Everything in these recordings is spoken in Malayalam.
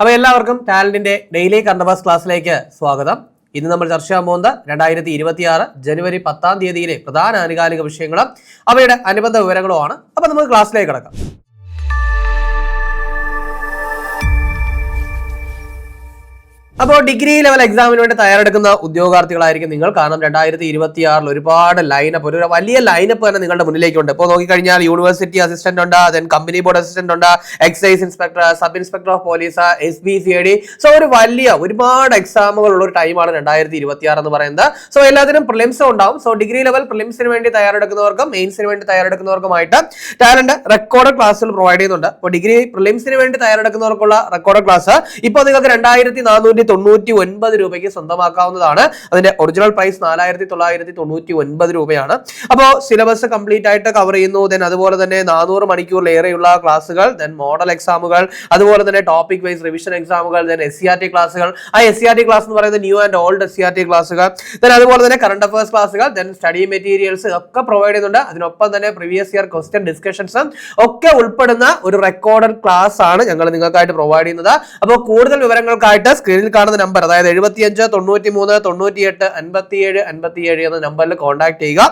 അപ്പൊ എല്ലാവർക്കും ടാലന്റിന്റെ ഡെയിലി കണ്ടബാസ് ക്ലാസ്സിലേക്ക് സ്വാഗതം. ഇന്ന് നമ്മൾ ചർച്ച ചെയ്യാൻ പോകുന്നത് രണ്ടായിരത്തി ഇരുപത്തി ആറ് ജനുവരി പത്താം തീയതിയിലെ പ്രധാന ആനുകാലിക വിഷയങ്ങളും അവയുടെ അനുബന്ധ വിവരങ്ങളുമാണ്. അപ്പൊ നമുക്ക് ക്ലാസ്സിലേക്ക് കിടക്കാം. അപ്പോൾ ഡിഗ്രി ലെവൽ എക്സാമിന് വേണ്ടി തയ്യാറെടുക്കുന്ന ഉദ്യോഗാർത്ഥികളായിരിക്കും നിങ്ങൾ. കാരണം രണ്ടായിരത്തി ഇരുപത്തി ആറിൽ ഒരുപാട് ലൈനപ്പ് ഒരു വലിയ ലൈനപ്പ് തന്നെ നിങ്ങളുടെ മുന്നിലേക്കുണ്ട്. ഇപ്പോൾ നോക്കിക്കഴിഞ്ഞാൽ യൂണിവേഴ്സിറ്റി അസിസ്റ്റന്റ് ഉണ്ട് ദെൻ കമ്പനി ബോർഡ് അസിസ്റ്റന്റ് ഉണ്ട് excise inspector sub inspector of police S B C D so ഒരു വലിയ ഒരുപാട് എക്സാമുകളുള്ള ഒരു ടൈമാണ് രണ്ടായിരത്തി ഇരുപത്തി ആറ് എന്ന് പറയുന്നത്. സോ എല്ലാത്തിനും പ്രിലിംസും ഉണ്ടാവും. സോ ഡിഗ്രി ലെവൽ പ്രിലിംസിന് വേണ്ടി തയ്യാറെടുക്കുന്നവർക്കും മെയിൻസിന് വേണ്ടി തയ്യാറെടുക്കുന്നവർക്കുമായിട്ട് ടാലന്റ് റെക്കോർഡ് ക്ലാസ്സുകൾ പ്രൊവൈഡ് ചെയ്യുന്നുണ്ട്. അപ്പോൾ ഡിഗ്രി പ്രിലിംസിന് വേണ്ടി തയ്യാറെടുക്കുന്നവർക്കുള്ള റെക്കോർഡ് ക്ലാസ് ഇപ്പോൾ നിങ്ങൾക്ക് രണ്ടായിരത്തി തൊണ്ണൂറ്റി ഒൻപത് രൂപയ്ക്ക് സ്വന്തമാക്കാവുന്നതാണ്. അതിന്റെ ഒറിജിനൽ പ്രൈസ് നാലായിരത്തി തൊള്ളായിരത്തി തൊണ്ണൂറ്റി ഒൻപത് രൂപയാണ്. അപ്പോൾ സിലബസ് കംപ്ലീറ്റ് ആയിട്ട് കവർ ചെയ്യുന്നു. ദെൻ അതുപോലെ തന്നെ നാനൂറ് മണിക്കൂറിലേറെയുള്ള ക്ലാസ്സുകൾ ദെൻ മോഡൽ എക്സാമുകൾ അതുപോലെ തന്നെ topic wise revision എക്സാമുകൾ then S C R T ക്ലാസ്സുകൾ. ആ S C R T class എന്ന് പറയുന്നത് new and old S C R T ക്ലാസ്സുകൾ. ദെൻ അതുപോലെ തന്നെ കറണ്ട് അഫയേഴ്സ് ക്ലാസ്സുകൾ ദെൻ സ്റ്റഡി മെറ്റീരിയൽസ് ഒക്കെ പ്രൊവൈഡ് ചെയ്യുന്നുണ്ട്. അതിനൊപ്പം തന്നെ പ്രീവിയസ് ഇയർ ക്വസ്റ്റ്യൻ ഡിസ്കഷൻസ് ഒക്കെ ഉൾപ്പെടുന്ന ഒരു റെക്കോർഡഡ് ക്ലാസ് ആണ് ഞങ്ങൾ നിങ്ങൾക്കായിട്ട് പ്രൊവൈഡ് ചെയ്യുന്നത്. അപ്പോൾ കൂടുതൽ വിവരങ്ങൾക്കായിട്ട് സ്ക്രീനിൽ കാണുന്ന നമ്പർ അതായത് എഴുപത്തിയഞ്ച് തൊണ്ണൂറ്റി മൂന്ന് തൊണ്ണൂറ്റിയെട്ട് അൻപത്തിയേഴ് അൻപത്തിയേഴ് എന്ന നമ്പറിൽ കോൺടാക്ട് ചെയ്യുക.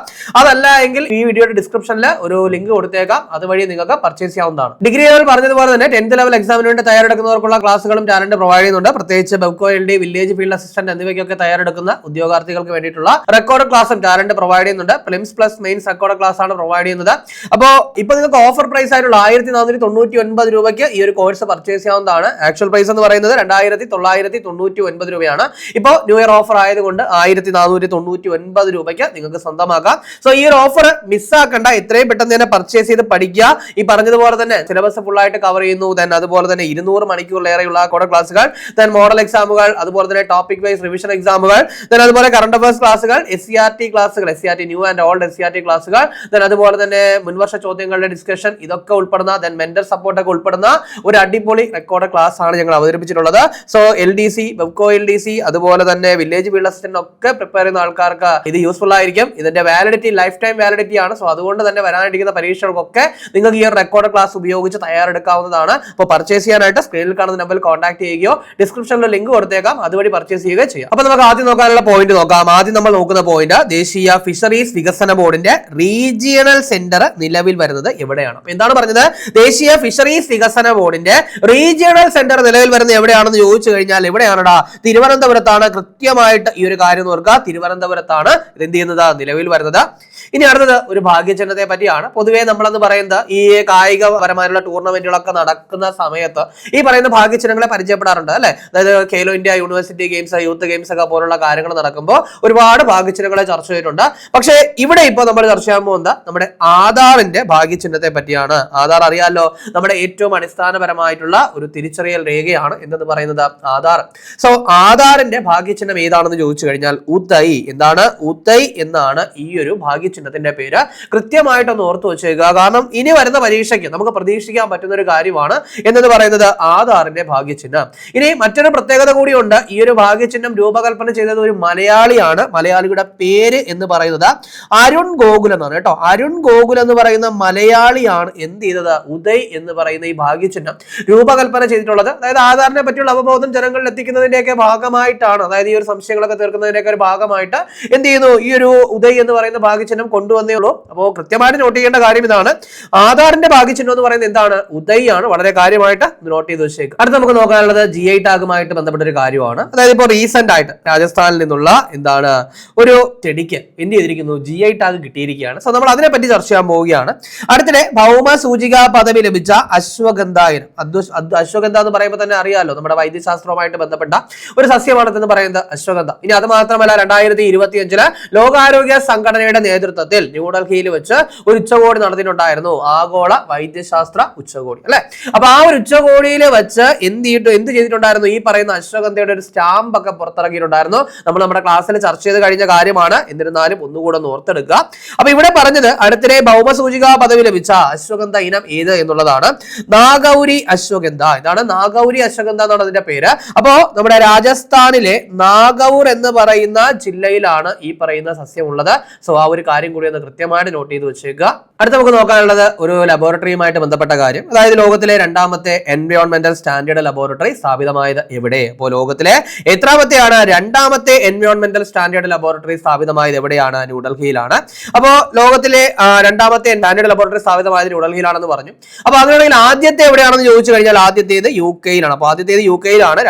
അതല്ല എങ്കിൽ ഈ വീഡിയോയുടെ ഡിസ്ക്രിപ്ഷനിൽ ഒരു ലിങ്ക് കൊടുത്തേക്കാം. അതുവഴി നിങ്ങൾക്ക് പർച്ചേസ് ചെയ്യാവുന്നതാണ്. ഡിഗ്രി ലെവൽ പറഞ്ഞതുപോലെ തന്നെ ടെൻത്ത് ലെവൽ എക്സാമിന് വേണ്ടി തയ്യാറെടുക്കുന്നവർക്കുള്ള ക്ലാസ്സുകളും ടാലന്റ് പ്രൊവൈഡ് ചെയ്യുന്നുണ്ട്. പ്രത്യേകിച്ച് Bevco L D village field assistant എന്നിവയ്ക്കൊക്കെ തയ്യാറെടുക്കുന്ന ഉദ്യോഗാർത്ഥികൾക്ക് വേണ്ടിയിട്ടുള്ള റെക്കോർഡ് ക്ലാസ്സും ടാലന്റ് പ്രൊവൈഡ് ചെയ്യുന്നുണ്ട്. Prelims plus mains record class ആണ് പ്രൊവൈഡ് ചെയ്യുന്നത്. അപ്പോൾ ഇപ്പോൾ നിങ്ങൾക്ക് ഓഫർ പ്രൈസ് ആയിട്ടുള്ള ആയിരത്തി നാനൂറ്റി തൊണ്ണൂറ്റി ഒൻപത് രൂപയ്ക്ക് ഈ ഒരു കോഴ്സ് പർച്ചേസ് ചെയ്യാവുന്നതാണ്. ആക്ച്വൽ പ്രൈസ് എന്ന് പറയുന്നത് രണ്ടായിരത്തി തൊള്ളായിരത്തി തൊണ്ണൂറ്റി ഒൻപത് രൂപയാണ്. ഇപ്പോൾ ന്യൂ ഇയർ ഓഫർ ആയതുകൊണ്ട് ആയിരത്തി നാനൂറ്റി തൊണ്ണൂറ്റി ഒൻപത് രൂപയ്ക്ക് നിങ്ങൾക്ക് സ്വന്തമാക്കാം. സോ ഈ ഒരു ഓഫർ മിസ്സാക്കണ്ട എത്രയും പെട്ടെന്ന് തന്നെ പർച്ചേസ് ചെയ്ത് പഠിക്കുക. ഈ പറഞ്ഞതുപോലെ തന്നെ സിലബസ് ഫുൾ ആയിട്ട് കവർ ചെയ്യുന്നു. ദെൻ അതുപോലെ തന്നെ ഇരുന്നൂറ് മണിക്കൂറിലേറെയുള്ള കുറെ ക്ലാസ്സുകൾ ദെൻ മോഡൽ എക്സാമുകൾ അതുപോലെ തന്നെ ടോപ്പിക് വൈസ് റിവിഷൻ എക്സാമുകൾ ദെൻ അതുപോലെ കറണ്ട് അഫയേഴ്സ് ക്ലാസ്സുകൾ എസ് സി ആർ ടി ക്ലാസ്സുകൾ S C R T new and old S C R T ക്ലാസ്സുകൾ ദെൻ അതുപോലെ തന്നെ മുൻവർഷ ചോദ്യങ്ങളുടെ ഡിസ്കഷൻ ഇതൊക്കെ ഉൾപ്പെടുന്ന ദെൻ മെന്റർ സപ്പോർട്ടൊക്കെ ഉൾപ്പെടുന്ന ഒരു അടിപൊളി റെക്കോർഡ് ക്ലാസ് ആണ് ഞങ്ങൾ അവതരിപ്പിച്ചിട്ടുള്ളത്. So L D C Bevco L D C അതുപോലെ തന്നെ വില്ലേജ് ബിൽഡ് അസിസ്റ്റന്റ് ഒക്കെ പ്രിപ്പയർ ചെയ്യുന്ന ആൾക്കാർക്ക് ഇത് യൂസ്ഫുൾ ആയിരിക്കും. ഇതിന്റെ വാലിഡിറ്റി ലൈഫ് ടൈം വാലിഡിറ്റി ആണ്. സോ അതുകൊണ്ട് തന്നെ വരാനിരിക്കുന്ന പരീക്ഷകൾക്കൊക്കെ നിങ്ങൾക്ക് ഈ ഒരു റെക്കോർഡ് ക്ലാസ് ഉപയോഗിച്ച് തയ്യാറെടുക്കാവുന്നതാണ്. അപ്പോൾ പർച്ചേസ് ചെയ്യാനായിട്ട് സ്ക്രീനിൽ കാണുന്ന നമ്പറിൽ കോൺടാക്ട് ചെയ്യുകയോ ഡിസ്ക്രിപ്ഷനിലെ ലിങ്ക് കൊടുത്തേക്കാം. അതുവഴി പർച്ചേസ് ചെയ്യുകയോ ചെയ്യാം. അപ്പോൾ നമുക്ക് ആദ്യം നോക്കാനുള്ള പോയിന്റ് നോക്കാം. ആദ്യം നമ്മൾ നോക്കുന്ന പോയിന്റ് ദേശീയ ഫിഷറീസ് വികസന ബോർഡിന്റെ റീജിയണൽ സെന്റർ നിലവിൽ വരുന്നത് എവിടെയാണ്? എന്താണ് പറഞ്ഞത്? ദേശീയ ഫിഷറീസ് വികസന ബോർഡിന്റെ റീജിയണൽ സെന്റർ നിലവിൽ വരുന്നത് എവിടെയാണെന്ന് ചോദിച്ചു കഴിഞ്ഞാൽ എവിടെയാണടാ തിരുവനന്തപുരത്താണ് കൃത്യമായിട്ട് ഈ ഒരു കാര്യം ഓർക്കുക. തിരുവനന്തപുരത്താണ് ഇത് എന്ത് ചെയ്യുന്നത്? നിലവിൽ വരുന്നത്. ഇനി അടുത്തത് ഒരു ഭാഗ്യചിഹ്നത്തെ പറ്റിയാണ്. പൊതുവേ നമ്മളെന്ന് പറയുന്നത് ഈ കായികപരമായിട്ടുള്ള ടൂർണമെന്റുകളൊക്കെ നടക്കുന്ന സമയത്ത് ഈ പറയുന്ന ഭാഗ്യചിഹ്നങ്ങളെ പരിചയപ്പെടാറുണ്ട് അല്ലെ? അതായത് Khelo India university games youth games ഒക്കെ പോലുള്ള കാര്യങ്ങൾ നടക്കുമ്പോൾ ഒരുപാട് ഭാഗ്യചിഹ്നങ്ങളെ ചർച്ച ചെയ്തിട്ടുണ്ട്. പക്ഷേ ഇവിടെ ഇപ്പോൾ നമ്മൾ ചർച്ച ചെയ്യാൻ പോകുന്നത് നമ്മുടെ ആധാറിന്റെ ഭാഗ്യചിഹ്നത്തെ പറ്റിയാണ്. ആധാർ അറിയാലോ? നമ്മുടെ ഏറ്റവും അടിസ്ഥാനപരമായിട്ടുള്ള ഒരു തിരിച്ചറിയൽ രേഖയാണ് എന്തെന്ന് പറയുന്നത്? ആധാർ. സോ ആധാറിന്റെ ഭാഗ്യചിഹ്നം ഏതാണെന്ന് ചോദിച്ചു കഴിഞ്ഞാൽ ഉത്തൈ. എന്താണ്? ഉത്തൈ എന്നാണ് ഈ ഒരു ഭാഗ്യചിഹ്നത്തിന്റെ പേര്. കൃത്യമായിട്ടൊന്ന് ഓർത്തു വെച്ചേക്കുക. കാരണം ഇനി വരുന്ന പരീക്ഷയ്ക്ക് നമുക്ക് പ്രതീക്ഷിക്കാൻ പറ്റുന്ന ഒരു കാര്യമാണ് എന്നത് പറയുന്നത് ആധാറിന്റെ ഭാഗ്യചിഹ്നം. ഇനി മറ്റൊരു പ്രത്യേകത കൂടിയുണ്ട്. ഈ ഒരു ഭാഗ്യചിഹ്നം രൂപകൽപ്പന ചെയ്തത് ഒരു മലയാളിയാണ്. മലയാളിയുടെ പേര് എന്ന് പറയുന്നത് അരുൺ ഗോകുൽ എന്നാണ് കേട്ടോ. അരുൺ ഗോകുൽ എന്ന് പറയുന്ന മലയാളിയാണ് എന്ത് ചെയ്തത്? ഉദയ് എന്ന് പറയുന്ന ഈ ഭാഗ്യചിഹ്നം രൂപകൽപ്പന ചെയ്തിട്ടുള്ളത്. അതായത് ആധാറിനെ പറ്റിയുള്ള അവബോധം ജനങ്ങളിൽ എത്തിക്കുന്നതിന്റെയൊക്കെ ഭാഗമായിട്ടാണ് അതായത് ഈ ഒരു സംശയങ്ങളൊക്കെ തീർക്കുന്നതിന്റെയൊക്കെ ഒരു ഭാഗമായിട്ട് എന്ത് ചെയ്യുന്നു? ഈ ഒരു ഉദയ് എന്ന് പറയുന്ന ഭാഗ്യചിഹ്നം കൊണ്ടുവന്നേ ഉള്ളൂ. അപ്പോൾ കൃത്യമായിട്ട് നോട്ട് ചെയ്യേണ്ട കാര്യം ഇതാണ്. ആധാറിന്റെ ഭാഗ്യചിഹ്നം എന്ന് പറയുന്നത് എന്താണ്? ഉദയ് ആണ്. വളരെ കാര്യമായിട്ട് നോട്ട് ചെയ്ത് വെച്ചേക്ക്. അടുത്ത് നമുക്ക് നോക്കാനുള്ളത് ജി ഐ ടാഗുമായിട്ട് ബന്ധപ്പെട്ട ഒരു കാര്യമാണ്. അതായത് ഇപ്പോൾ റീസെന്റ് ആയിട്ട് രാജസ്ഥാനിൽ നിന്നുള്ള എന്താണ്? ഒരു ചെടിക്ക് എന്ത് ചെയ്തിരിക്കുന്നു? ജി ഐ ടാഗ് കിട്ടിയിരിക്കുകയാണ്. സോ നമ്മൾ അതിനെ പറ്റി ചർച്ച ചെയ്യാൻ പോവുകയാണ്. അടുത്തിടെ ഭൗമ സൂചിക പദവി ലഭിച്ച അശ്വഗന്ധായനം അശ്വഗന്ധ എന്ന് പറയുമ്പോൾ തന്നെ അറിയാമല്ലോ നമ്മുടെ വൈദ്യശാസ്ത്രവുമായിട്ട് ഒരു സസ്യമാണെന്ന് പറയുന്നത് അശ്വഗന്ധ. ഇനി അത് മാത്രമല്ല രണ്ടായിരത്തി ഇരുപത്തി അഞ്ചിൽ ലോകാരോഗ്യ സംഘടനയുടെ നേതൃത്വത്തിൽ ന്യൂഡൽഹിയിൽ വെച്ച് ഒരു ഉച്ചകോടി നടത്തിയിട്ടുണ്ടായിരുന്നു ആഗോള വൈദ്യശാസ്ത്ര ഉച്ചകോടി അല്ലെ? അപ്പൊ ആ ഒരു ഉച്ചകോടിയിൽ വെച്ച് എന്ത് ചെയ്തിട്ട് എന്ത് ചെയ്തിട്ടുണ്ടായിരുന്നു? ഈ പറയുന്ന അശ്വഗന്ധയുടെ ഒരു സ്റ്റാമ്പ് ഒക്കെ പുറത്തിറക്കിയിട്ടുണ്ടായിരുന്നു. നമ്മൾ നമ്മുടെ ക്ലാസ്സിൽ ചർച്ച ചെയ്ത് കഴിഞ്ഞ കാര്യമാണ്. എന്നിരുന്നാലും ഒന്നുകൂടെ ഒന്ന് ഓർത്തെടുക്കുക. അപ്പൊ ഇവിടെ പറഞ്ഞത് അടുത്തിടെ ഭൗമസൂചിക പദവി ലഭിച്ച അശ്വഗന്ധ ഇനം ഏത് എന്നുള്ളതാണ്. നാഗൗരി അശ്വഗന്ധ. ഇതാണ് നാഗൗരി അശ്വഗന്ധ എന്നാണ് അതിന്റെ പേര്. അപ്പോ നമ്മുടെ രാജസ്ഥാനിലെ നാഗൌർ എന്ന് പറയുന്ന ജില്ലയിലാണ് ഈ പറയുന്ന സസ്യം ഉള്ളത് സോ ആ ഒരു കാര്യം കൂടി ഒന്ന് കൃത്യമായിട്ട് നോട്ട് ചെയ്ത് വെച്ചേക്കുക. അടുത്ത നമുക്ക് നോക്കാനുള്ളത് ഒരു ലബോറട്ടറിയുമായിട്ട് ബന്ധപ്പെട്ട കാര്യം. അതായത് ലോകത്തിലെ രണ്ടാമത്തെ എൻവയോൺമെന്റൽ സ്റ്റാൻഡേർഡ് ലബോറട്ടറി സ്ഥാപിതമായത് എവിടെ? അപ്പോൾ ലോകത്തിലെ എത്രാമത്തെയാണ്? രണ്ടാമത്തെ എൻവയോൺമെന്റൽ സ്റ്റാൻഡേർഡ് ലബോറട്ടറി സ്ഥാപിതമായത് എവിടെയാണ്? ന്യൂഡൽഹിയിലാണ്. അപ്പോൾ ലോകത്തിലെ രണ്ടാമത്തെ സ്റ്റാൻഡേർഡ് ലബോറട്ടറി സ്ഥാപിതമായത് ന്യൂഡൽഹിയിലാണെന്ന് പറഞ്ഞു. അപ്പോൾ അങ്ങനെയാണെങ്കിൽ ആദ്യത്തെ എവിടെയാണെന്ന് ചോദിച്ചു കഴിഞ്ഞാൽ ആദ്യത്തേത് യു കെയിലാണ്. അപ്പോൾ ആദ്യത്തേത് യു കെയിലാണ്.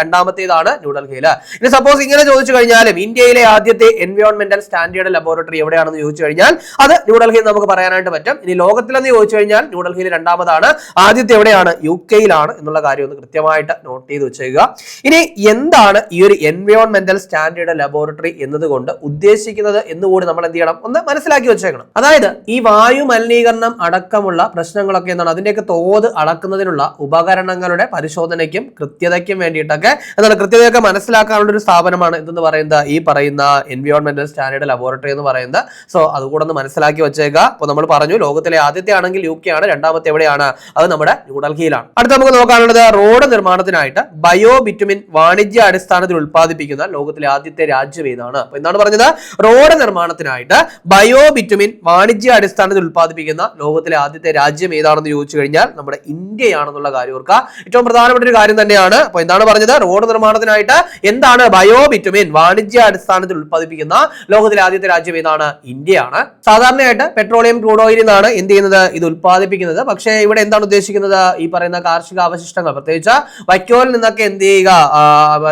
രണ്ടാമത്തേതാണ് ന്യൂഡൽഹിയിൽ ഇനി സപ്പോസ് ഇങ്ങനെ ചോദിച്ചു കഴിഞ്ഞാലും ഇന്ത്യയിലെ ആദ്യത്തെ എൻവയോൺമെന്റൽ സ്റ്റാൻഡേർഡ് ലബോറട്ടറി എവിടെയാണെന്ന് ചോദിച്ചു കഴിഞ്ഞാൽ അത് ന്യൂഡൽഹിയിൽ നമുക്ക് പറയാനായിട്ട് പറ്റും. ഇനി ലോകത്തിലെന്ന് ചോദിച്ചു കഴിഞ്ഞാൽ ന്യൂഡൽഹിയിൽ രണ്ടാമതാണ്. ആദ്യത്തെ എവിടെയാണ്? യു കെയിലാണ് എന്നുള്ള കാര്യം ഒന്ന് കൃത്യമായിട്ട് നോട്ട് ചെയ്ത് വെച്ചേക്കുക. ഇനി എന്താണ് ഈ ഒരു എൻവയോൺമെന്റൽ സ്റ്റാൻഡേർഡ് ലബോറട്ടറി എന്നതുകൊണ്ട് ഉദ്ദേശിക്കുന്നത് എന്നുകൂടി നമ്മൾ എന്ത് ചെയ്യണം? ഒന്ന് മനസ്സിലാക്കി വെച്ചേക്കണം. അതായത് ഈ വായു മലിനീകരണം അടക്കമുള്ള പ്രശ്നങ്ങളൊക്കെ എന്താണ്? അതിന്റെയൊക്കെ തോത് അളക്കുന്നതിനുള്ള ഉപകരണങ്ങളുടെ പരിശോധനയ്ക്കും കൃത്യതയ്ക്കും വേണ്ടിയിട്ടൊക്കെ എന്താണ് കൃത്യതയൊക്കെ മനസ്സിലാക്കാനുള്ള ഒരു സ്ഥാപനമാണ് ഇതെന്ന് പറയുന്നത് ഈ പറയുന്ന എൻവയോൺമെന്റൽ സ്റ്റാൻഡേർഡ് ലബോറട്ടറി എന്ന് പറയുന്നത് സോ അതുകൂടെ ഒന്ന് മനസ്സിലാക്കി വെച്ചേക്കുക അപ്പോൾ നമ്മൾ പറഞ്ഞു ലോകത്തിലെ ആദ്യത്തെ ആണെങ്കിൽ യു കെ ആണ് രണ്ടാമത്തെ എവിടെയാണ്? അത് നമ്മുടെ ന്യൂഡൽഹിയിലാണ് അടുത്ത നമുക്ക് നോക്കാനുള്ളത് റോഡ് നിർമ്മാണത്തിനായിട്ട് ബയോ ബിറ്റുമിൻ വാണിജ്യ അടിസ്ഥാനത്തിൽ ഉൽപ്പാദിപ്പിക്കുന്ന ലോകത്തിലെ ആദ്യത്തെ രാജ്യം ഏതാണ്? അപ്പൊ എന്താണ് പറഞ്ഞത്? റോഡ് നിർമ്മാണത്തിനായിട്ട് ബയോ ബിറ്റുമിൻ വാണിജ്യ അടിസ്ഥാനത്തിൽ ഉൽപ്പാദിപ്പിക്കുന്ന ലോകത്തിലെ ആദ്യത്തെ രാജ്യം ഏതാണെന്ന് ചോദിച്ചു കഴിഞ്ഞാൽ നമ്മുടെ ഇന്ത്യയാണെന്നുള്ള കാര്യം ഓർക്കുക ഏറ്റവും പ്രധാനപ്പെട്ട ഒരു കാര്യം തന്നെയാണ്. അപ്പൊ എന്താണ് പറഞ്ഞത്? റോഡ് നിർമ്മാണത്തിനായിട്ട് എന്താണ് ബയോ ബിറ്റുമിൻ വാണിജ്യ അടിസ്ഥാനത്തിൽ ഉൽപ്പാദിപ്പിക്കുന്ന ലോകത്തിലെ ആദ്യത്തെ രാജ്യം ഏതാണ്? ഇന്ത്യയാണ്. സാധാരണയായിട്ട് പെട്രോളിയം ക്രൂഡ് ഓയിൽ നിന്നാണ് എന്ത് ചെയ്യുന്നത്? ഇത് ഉൽപ്പാദിപ്പിക്കുന്നത്. പക്ഷേ ഇവിടെ എന്താണ് ഉദ്ദേശിക്കുന്നത്? ഈ പറയുന്ന കാർഷിക അവശിഷ്ടങ്ങൾ. പ്രത്യേകിച്ച് വൈക്കോലിൽ നിന്നൊക്കെ എന്ത് ചെയ്യുക?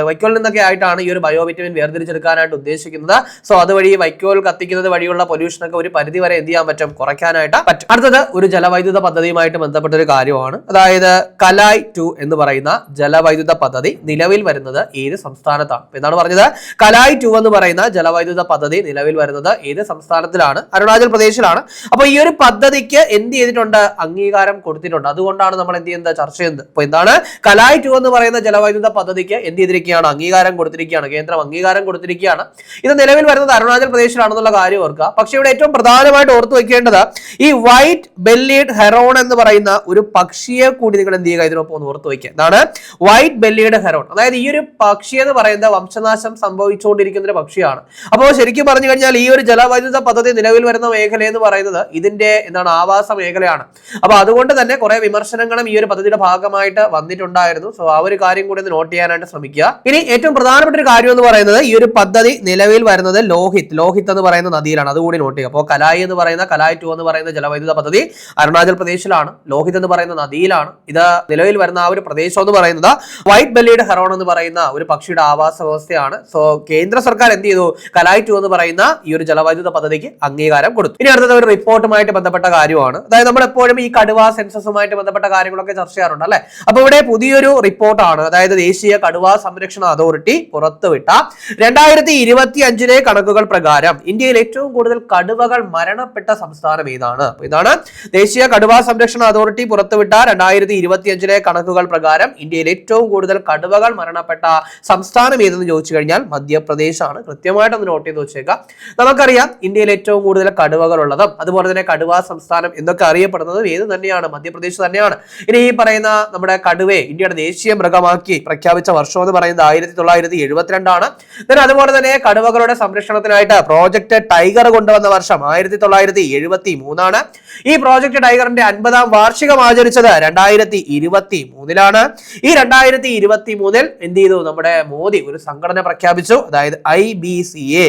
വൈക്കോലിൽ നിന്നൊക്കെ ആയിട്ടാണ് ഈ ഒരു ബയോ വിറ്റമിൻ വേർതിരിച്ചെടുക്കാനായിട്ട് ഉദ്ദേശിക്കുന്നത്. സോ അതുവഴി വൈക്കോൽ കത്തിക്കുന്നത് വഴിയുള്ള പൊല്യൂഷൻ ഒക്കെ ഒരു പരിധി വരെ എന്ത് ചെയ്യാൻ പറ്റും? കുറയ്ക്കാനായിട്ട് പറ്റും. അടുത്തത് ഒരു ജലവൈദ്യുത പദ്ധതിയുമായിട്ട് ബന്ധപ്പെട്ട ഒരു കാര്യമാണ്. അതായത് കലായ് ടു എന്ന് പറയുന്ന ജലവൈദ്യുത പദ്ധതി നിലവിൽ വരുന്നത് ഏത് സംസ്ഥാനത്താണ്? എന്താണ് പറഞ്ഞത്? കലായി ടു എന്ന് പറയുന്ന ജലവൈദ്യുത പദ്ധതി നിലവിൽ വരുന്നത് ഏത് സംസ്ഥാനത്തിലാണ്? അരുണാചൽ പ്രദേശിലാണ്. അപ്പൊ ഈ ഒരു പദ്ധതിക്ക് എന്ത് ചെയ്തിട്ടുണ്ട്? അംഗീകാരം കൊടുത്തിട്ടുണ്ട്. അതുകൊണ്ടാണ് നമ്മൾ എന്ത് ചെയ്യുന്നത്? ചർച്ച ചെയ്യുന്നത്. അപ്പൊ എന്താണ്? കലായി ടു എന്ന് പറയുന്ന ജലവൈദ്യുത പദ്ധതിക്ക് എന്ത് ചെയ്തിരിക്കുകയാണ്? അംഗീകാരം കൊടുത്തിരിക്കുകയാണ്. കേന്ദ്രം അംഗീകാരം കൊടുത്തിരിക്കുകയാണ്. ഇത് നിലവിൽ വരുന്നത് അരുണാചൽ പ്രദേശിലാണെന്നുള്ള കാര്യം ഓർക്കുക. പക്ഷേ ഇവിടെ ഏറ്റവും പ്രധാനമായിട്ട് ഓർത്തു വെക്കേണ്ടത് ഈ വൈറ്റ് ബെല്ലീഡ് ഹെറോൺ എന്ന് പറയുന്ന ഒരു പക്ഷിയെ കൂടി നിങ്ങൾ എന്ത് ചെയ്യുക? ഇതിനൊപ്പം ഓർത്തു വയ്ക്കുക വൈറ്റ് ബെല്ലീഡ് ഹെറോൺ. അതായത് ഒരു പക്ഷി എന്ന് പറയുന്ന വംശനാശം സംഭവിച്ചുകൊണ്ടിരിക്കുന്ന ഒരു പക്ഷിയാണ്. അപ്പോൾ ശരിക്കും പറഞ്ഞു കഴിഞ്ഞാൽ ഈ ഒരു ജലവൈദ്യുത പദ്ധതി നിലവിൽ വരുന്ന മേഖല എന്ന് പറയുന്നത് ഇതിന്റെ എന്താണ് ആവാസ മേഖലയാണ്. അപ്പൊ അതുകൊണ്ട് തന്നെ കുറെ വിമർശനങ്ങളും ഈ ഒരു പദ്ധതിയുടെ ഭാഗമായിട്ട് വന്നിട്ടുണ്ടായിരുന്നു. സോ ആ ഒരു കാര്യം കൂടി ഒന്ന് നോട്ട് ചെയ്യാനായിട്ട് ശ്രമിക്കുക. ഇനി ഏറ്റവും പ്രധാനപ്പെട്ട ഒരു കാര്യം എന്ന് പറയുന്നത് ഈ ഒരു പദ്ധതി നിലവിൽ വരുന്നത് ലോഹിത്. ലോഹിത് എന്ന് പറയുന്ന നദിയിലാണ്. അതുകൂടി നോട്ട് ചെയ്യുക. അപ്പോൾ കലായി എന്ന് പറയുന്ന കലായി ടു എന്ന് പറയുന്ന ജലവൈദ്യുത പദ്ധതി അരുണാചൽ പ്രദേശിലാണ്. ലോഹിത് എന്ന് പറയുന്ന നദിയിലാണ്. ഇത് നിലവിൽ വരുന്ന ആ ഒരു പ്രദേശം എന്ന് പറയുന്നത് വൈറ്റ് ബെല്ലിയുടെ ഹെറോൺ എന്ന് പറയുന്ന ഒരു പക്ഷിയുടെ ആവാസ വ്യവസ്ഥയാണ്. സോ കേന്ദ്ര സർക്കാർ എന്ത് ചെയ്തു? കലായ് ടു എന്ന് പറയുന്ന ഈ ഒരു ജലവൈദ്യുത പദ്ധതിക്ക് അംഗീകാരം കൊടുത്തു. ഇനി അടുത്തത് ഒരു റിപ്പോർട്ടുമായിട്ട് ബന്ധപ്പെട്ട കാര്യമാണ്. അതായത് നമ്മൾ എപ്പോഴും ഈ കടുവ സെൻസസുമായിട്ട് ബന്ധപ്പെട്ട കാര്യങ്ങളൊക്കെ ചർച്ച ചെയ്യാറുണ്ട് അല്ലെ? അപ്പൊ ഇവിടെ പുതിയൊരു റിപ്പോർട്ടാണ്. അതായത് ദേശീയ കടുവ സംരക്ഷണ അതോറിറ്റി പുറത്തുവിട്ട രണ്ടായിരത്തി ഇരുപത്തി അഞ്ചിലെ കണക്കുകൾ പ്രകാരം ഇന്ത്യയിൽ ഏറ്റവും കൂടുതൽ കടുവകൾ മരണപ്പെട്ട സംസ്ഥാനം ഏതാണ്? ഇതാണ് ദേശീയ കടുവ സംരക്ഷണ അതോറിറ്റി പുറത്തുവിട്ട രണ്ടായിരത്തി ഇരുപത്തി അഞ്ചിലെ കണക്കുകൾ പ്രകാരം ഇന്ത്യയിൽ ഏറ്റവും കൂടുതൽ കടുവകൾ മരണപ്പെട്ട സംസ്ഥാനം ഏതെന്ന് ചോദിച്ചു കഴിഞ്ഞാൽ മധ്യപ്രദേശാണ്. കൃത്യമായിട്ട് ഒന്ന് നോട്ട് ചെയ്ത് വെച്ചേക്കാം നമുക്കറിയാം ഇന്ത്യയിൽ ഏറ്റവും കൂടുതൽ കടുവകൾ ഉള്ളതും. അതുപോലെ തന്നെ കടുവ സംസ്ഥാനം എന്നൊക്കെ അറിയപ്പെടുന്നതും ഏത് തന്നെയാണ്? മധ്യപ്രദേശ് തന്നെയാണ്. ഇനി ഈ പറയുന്ന നമ്മുടെ കടുവയെ ഇന്ത്യയുടെ ദേശീയ മൃഗമാക്കി പ്രഖ്യാപിച്ച വർഷം എന്ന് പറയുന്നത് ആയിരത്തി തൊള്ളായിരത്തി എഴുപത്തിരണ്ടാണ്. അതുപോലെ തന്നെ കടുവകളുടെ സംരക്ഷണത്തിനായിട്ട് പ്രോജക്ട് ടൈഗർ കൊണ്ടുവന്ന വർഷം ആയിരത്തി തൊള്ളായിരത്തി എഴുപത്തി മൂന്നാണ് ഈ പ്രോജക്ട് ടൈഗറിന്റെ അൻപതാം വാർഷികം ആചരിച്ചത് രണ്ടായിരത്തി ഇരുപത്തി മൂന്നിലാണ് ഈ രണ്ടായിരത്തി ഇരുപത്തി മൂന്നിൽ എന്ത് ചെയ്തു നമ്മുടെ മോദി ഒരു സംഘടന പ്രഖ്യാപിച്ചു. അതായത് ഐ ബി സി എ.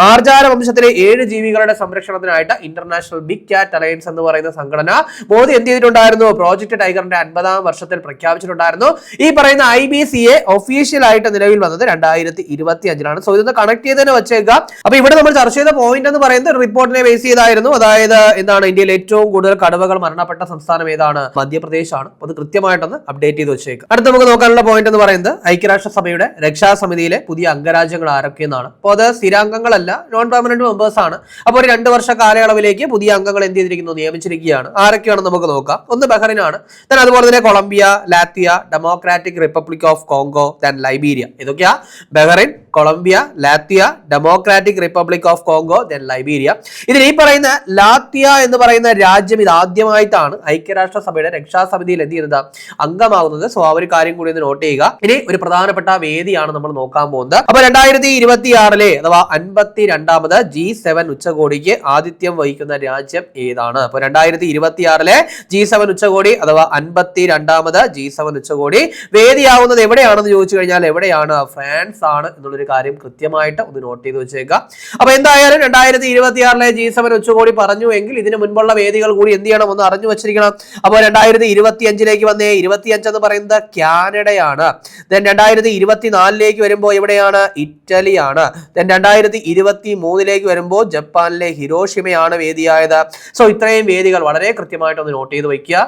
മാർജാര വംശത്തിലെ ഏഴ് ജീവികളുടെ സംരക്ഷണത്തിനായിട്ട് ഇന്റർനാഷണൽ ബിഗ് കാറ്റ് അലയൻസ് എന്ന് പറയുന്ന സംഘടന മോദി എന്ത് ചെയ്തിട്ടുണ്ടായിരുന്നു? പ്രോജക്ട് ടൈഗറിന്റെ അൻപതാം വർഷത്തിൽ പ്രഖ്യാപിച്ചിട്ടുണ്ടായിരുന്നു. ഈ പറയുന്ന I B C A official ആയിട്ട് നിലവിൽ വന്നത് രണ്ടായിരത്തി ഇരുപത്തി അഞ്ചിലാണ് സോ ഇതൊന്ന് കണക്ട് ചെയ്ത് തന്നെ വെച്ചേക്കുക അപ്പൊ ഇവിടെ നമ്മൾ ചർച്ച ചെയ്ത പോയിന്റ് എന്ന് പറയുന്നത് റിപ്പോർട്ടിനെ ബേസ് ചെയ്തായിരുന്നു. അതായത് എന്താണ് ഇന്ത്യയിൽ ഏറ്റവും കൂടുതൽ കടുവകൾ മരണപ്പെട്ട സംസ്ഥാനം ഏതാണ്? മധ്യപ്രദേശ് ആണ് അത് കൃത്യമായിട്ടൊന്ന് അപ്ഡേറ്റ് ചെയ്ത് വെച്ചേക്കുക അടുത്ത് നമുക്ക് നോക്കാനുള്ള പോയിന്റ് എന്ന് പറയുന്നത് ഐക്യരാഷ്ട്രസഭയുടെ രക്ഷാസമിതിയിലെ പുതിയ അംഗരാജ്യങ്ങൾ ആരൊക്കെയെന്നാണ് അപ്പോൾ അത് സ്ഥിരാംഗങ്ങളല്ല നോൺ പെർമനന്റ് മെമ്പേഴ്സ് ആണ്. അപ്പോൾ ഒരു രണ്ട് വർഷ കാലയളവിലേക്ക് പുതിയ അംഗങ്ങൾ എന്ത് ചെയ്തിരിക്കുന്നു നിയമിച്ചിരിക്കുകയാണ്. ആരൊക്കെയാണെന്ന് നമുക്ക് നോക്കാം. ഒന്ന് ബഹറിനാണ്. then അതുപോലെ തന്നെ Colombia Latvia Democratic Republic of Congo then Liberia. ഇതൊക്കെയാ Bahrain Colombia Latvia Democratic Republic of Congo then Liberia ഇതിൽ ഈ പറയുന്ന ലാത്തിയ എന്ന് പറയുന്ന രാജ്യം ഇത് ആദ്യമായിട്ടാണ് ഐക്യരാഷ്ട്രസഭയുടെ രക്ഷാസമിതിയിൽ എന്ത് ചെയ്യുന്നത്? അംഗമാകുന്നത് സോ ആ ഒരു കാര്യം കൂടി ഒന്ന് നോട്ട് ചെയ്യുക. ഇനി ഒരു പ്രധാനപ്പെട്ട വേദിയാണ് നമ്മൾ നോക്കാൻ പോകുന്നത്. അപ്പൊ രണ്ടായിരത്തി ഇരുപത്തിയാറിലെ അഥവാ അൻപത്തി രണ്ടാമത് ജി സെവൻ ഉച്ചകോടിക്ക് ആതിഥ്യം വഹിക്കുന്ന രാജ്യം ഏതാണ്? അപ്പൊ രണ്ടായിരത്തി ഇരുപത്തിയാറിലെ ജി സെവൻ ഉച്ചകോടി അഥവാ അൻപത്തി രണ്ടാമത് ജി സെവൻ ഉച്ചകോടി വേദിയാവുന്നത് എവിടെയാണെന്ന് ചോദിച്ചു കഴിഞ്ഞാൽ എവിടെയാണ്? ഫ്രാൻസ് ആണ് എന്നുള്ളൊരു കാര്യം കൃത്യമായിട്ട് ഒന്ന് നോട്ട് ചെയ്ത് വെച്ചേക്കാം അപ്പൊ എന്തായാലും രണ്ടായിരത്തി ഇരുപത്തി ആറിലെ ജി സെവൻ ഉച്ചകോടി പറഞ്ഞു എങ്കിൽ ഇതിന് മുൻപുള്ള വേദികൾ കൂടി എന്ത് ചെയ്യണം ഒന്ന് അറിഞ്ഞു വെച്ചിരിക്കണം. അപ്പോൾ രണ്ടായിരത്തി ഇരുപത്തി അഞ്ചിലേക്ക് വന്നേ ഇരുപത്തി അഞ്ച് എന്ന് പറയുന്നത് കാനഡയാണ്. ദെൻ രണ്ടായിരത്തി ഇരുപത്തിനാലിലേക്ക് വരുമ്പോൾ എവിടെയാണ്? ഇറ്റലിയാണ്. ദെൻ രണ്ടായിരത്തി ഇരുപത്തി മൂന്നിലേക്ക് വരുമ്പോൾ ജപ്പാനിലെ ഹിരോഷിമയാണ് വേദിയായത്. സോ ഇത്രയും വേദികൾ വളരെ കൃത്യമായിട്ട് ഒന്ന് നോട്ട് ചെയ്ത് വയ്ക്കുക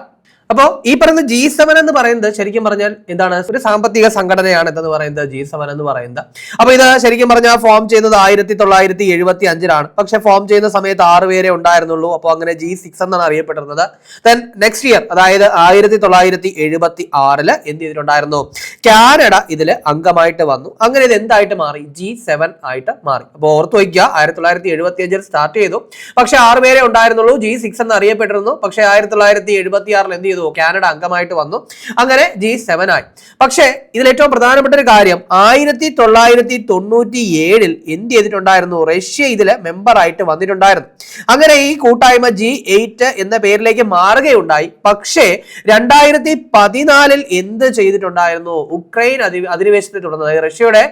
അപ്പോൾ ഈ പറയുന്ന ജി സെവൻ എന്ന് പറയുന്നത് ശരിക്കും പറഞ്ഞാൽ എന്താണ്? ഒരു സാമ്പത്തിക സംഘടനയാണ് എന്ന് പറയുന്നത് ജി സെവൻ എന്ന് പറയുന്നത്. അപ്പോൾ ഇത് ശരിക്കും പറഞ്ഞാൽ ഫോം ചെയ്യുന്നത് ആയിരത്തി തൊള്ളായിരത്തി എഴുപത്തി അഞ്ചിലാണ് പക്ഷെ ഫോം ചെയ്യുന്ന സമയത്ത് ആറ് പേരെ ഉണ്ടായിരുന്നുള്ളൂ. അപ്പോൾ അങ്ങനെ ജി സിക്സ് എന്നാണ് അറിയപ്പെട്ടിരുന്നത്. ദെൻ നെക്സ്റ്റ് ഇയർ അതായത് ആയിരത്തി തൊള്ളായിരത്തി എഴുപത്തി ആറിൽ എന്ത് ചെയ്തിട്ടുണ്ടായിരുന്നു? കാനഡ ഇതിൽ അംഗമായിട്ട് വന്നു. അങ്ങനെ ഇത് എന്തായിട്ട് മാറി? ജി സെവൻ ആയിട്ട് മാറി. അപ്പോൾ ഓർത്ത് വയ്ക്കുക ആയിരത്തി തൊള്ളായിരത്തി എഴുപത്തി അഞ്ചിൽ സ്റ്റാർട്ട് ചെയ്തു. പക്ഷെ ആറ് പേരെ ഉണ്ടായിരുന്നുള്ളൂ ജി സിക്സ് എന്ന് അറിയപ്പെട്ടിരുന്നു. പക്ഷെ ആയിരത്തി തൊള്ളായിരത്തി എഴുപത്തി ആറിൽ എന്ത് ചെയ്തു? കാനഡ അംഗമായിട്ട് വന്നു. അങ്ങനെ ജി സെവൻ ആയി. പക്ഷേ ഇതിൽ ഏറ്റവും പ്രധാനപ്പെട്ട ഒരു കാര്യം ആയിരത്തി തൊള്ളായിരത്തി തൊണ്ണൂറ്റി ഏഴിൽ എന്ത് ചെയ്തിട്ടുണ്ടായിരുന്നു? റഷ്യ ഇതിൽ മെമ്പർ ആയിട്ട് വന്നിട്ടുണ്ടായിരുന്നു. അങ്ങനെ ഈ കൂട്ടായ്മ ജി എയ്റ്റ് എന്ന പേരിലേക്ക് മാറുകയുണ്ടായി. പക്ഷേ രണ്ടായിരത്തി പതിനാലിൽ എന്ത് ചെയ്തിട്ടുണ്ടായിരുന്നു? ഉക്രൈൻ അധി അധിനിവേശത്തെ തുടർന്ന് അതായത് റഷ്യയുടെ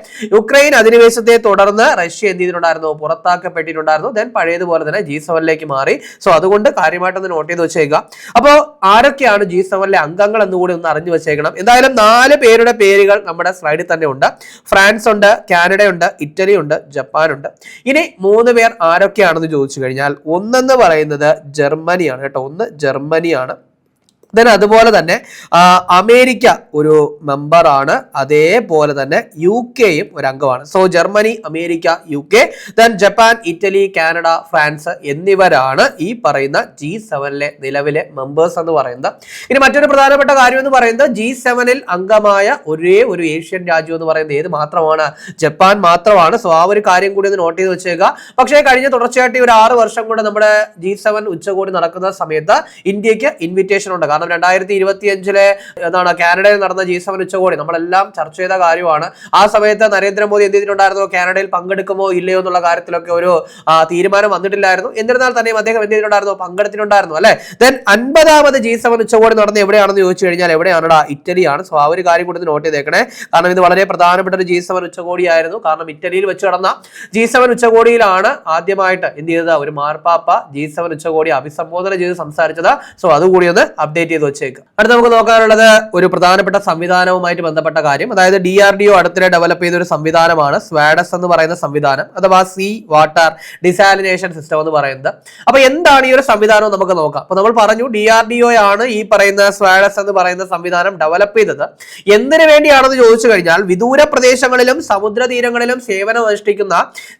ഉക്രൈൻ അധിനിവേശത്തെ തുടർന്ന് റഷ്യ എന്ത് ചെയ്തിട്ടുണ്ടായിരുന്നു? പുറത്താക്കപ്പെട്ടിട്ടുണ്ടായിരുന്നു. ദെൻ പഴയതുപോലെ തന്നെ ജി സെവനിലേക്ക് മാറി. സോ അതുകൊണ്ട് കാര്യമായിട്ടൊന്ന് നോട്ട് ചെയ്ത് വെച്ചേക്കുക. അപ്പോൾ ആരൊക്കെയാണ് ജി സെവനിലെ അംഗങ്ങൾ എന്നുകൂടി ഒന്ന് അറിഞ്ഞു വെച്ചേക്കണം. എന്തായാലും നാല് പേരുടെ പേരുകൾ നമ്മുടെ സ്ലൈഡിൽ തന്നെ ഉണ്ട്. ഫ്രാൻസ് ഉണ്ട് കാനഡ ഉണ്ട് ഇറ്റലി ഉണ്ട് ജപ്പാൻ ഉണ്ട്. ഇനി മൂന്ന് പേർ ആരൊക്കെയാണെന്ന് ചോദിച്ചു കഴിഞ്ഞാൽ ഒന്നെന്ന് പറയുന്നത് ജർമ്മനിയാണ് കേട്ടോ. ഒന്ന് ജർമ്മനിയാണ്. ദെൻ അതുപോലെ തന്നെ അമേരിക്ക ഒരു മെമ്പറാണ് അതേപോലെ തന്നെ യു കെയും ഒരു അംഗമാണ്. So Germany America U K then Japan Italy Canada France എന്നിവരാണ് ഈ പറയുന്ന ജി സെവനിലെ നിലവിലെ മെമ്പേഴ്സ് എന്ന് പറയുന്നത്. ഇനി മറ്റൊരു പ്രധാനപ്പെട്ട കാര്യം എന്ന് പറയുന്നത് ജി സെവനിൽ അംഗമായ ഒരേ ഒരു ഏഷ്യൻ രാജ്യം എന്ന് പറയുന്നത് ഏത് മാത്രമാണ്? ജപ്പാൻ മാത്രമാണ്. സോ ആ ഒരു കാര്യം കൂടി ഒന്ന് നോട്ട് ചെയ്ത് വെച്ചേക്കുക പക്ഷേ കഴിഞ്ഞ തുടർച്ചയായിട്ട് ഒരു ആറ് വർഷം കൊണ്ട് നമ്മുടെ ജി സെവൻ ഉച്ചകോടി നടക്കുന്ന സമയത്ത് ഇന്ത്യയ്ക്ക് ഇൻവിറ്റേഷൻ ഉണ്ട്. കാരണം രണ്ടായിരത്തി ഇരുപത്തി അഞ്ചിലെ എന്താണ് കാനഡയിൽ നടന്ന ജി സെവൻ ഉച്ചകോടി നമ്മളെല്ലാം ചർച്ച ചെയ്ത കാര്യമാണ്. ആ സമയത്ത് നരേന്ദ്രമോദി എന്ത് ചെയ്തിട്ടുണ്ടായിരുന്നു? കാനഡയിൽ പങ്കെടുക്കുമോ ഇല്ലയോ എന്നുള്ള കാര്യത്തിലൊക്കെ ഒരു തീരുമാനം വന്നിട്ടില്ലായിരുന്നു. എന്നിരുന്നാൽ തന്നെയും അദ്ദേഹം എന്ത് ചെയ്തിട്ടുണ്ടായിരുന്നു? പങ്കെടുത്തിട്ടുണ്ടായിരുന്നു അല്ലെ? ദെൻ അൻപതാമത് ജി സെവൻ ഉച്ചകോടി നടന്ന് എവിടെയാണെന്ന് ചോദിച്ചു കഴിഞ്ഞാൽ എവിടെയാണടാ? ഇറ്റലിയാണ്. സോ ആ ഒരു കാര്യം കൂടി നോട്ട് ചെയ്തേക്കണേ. കാരണം ഇത് വളരെ പ്രധാനപ്പെട്ട ഒരു ജി സെവൻ ഉച്ചകോടിയായിരുന്നു. കാരണം ഇറ്റലിയിൽ വെച്ച് നടന്ന ജി സെവൻ ഉച്ചകോടിയിലാണ് ആദ്യമായിട്ട് എന്ത് ചെയ്തത്? ഒരു മാർപ്പാപ്പ ജി സെവൻ ഉച്ചകോടി അഭിസംബോധന ചെയ്ത് സംസാരിച്ചത്. സോ അതുകൂടി ഒന്ന് അപ്ഡേറ്റ് ചെയ്ത് വെച്ചേക്കാം. അടുത്ത നമുക്ക് നോക്കാനുള്ളത് ഒരു പ്രധാനപ്പെട്ട സംവിധാനവുമായിട്ട് ബന്ധപ്പെട്ട കാര്യം. അതായത് ഡി ആർ ഡി ഒ അടുത്തിടെ ഡെവലപ്പ് ചെയ്ത ഒരു സംവിധാനമാണ് സ്വാഡസ് എന്ന് പറയുന്ന സംവിധാനം അഥവാ സി വാട്ടർ ഡിസാലിനേഷൻ സിസ്റ്റം എന്ന് പറയുന്നത്. അപ്പൊ എന്താണ് ഈ ഒരു സംവിധാനം നമുക്ക് നോക്കാം. അപ്പൊ നമ്മൾ പറഞ്ഞു ഡി ആർ ഡി ഒ ആണ് ഈ പറയുന്ന സ്വാഡസ് എന്ന് പറയുന്ന സംവിധാനം ഡെവലപ്പ് ചെയ്തത്. എന്തിനു വേണ്ടിയാണെന്ന് ചോദിച്ചു കഴിഞ്ഞാൽ വിദൂര പ്രദേശങ്ങളിലും സമുദ്ര തീരങ്ങളിലും സേവനം അനുഷ്ഠിക്കുന്ന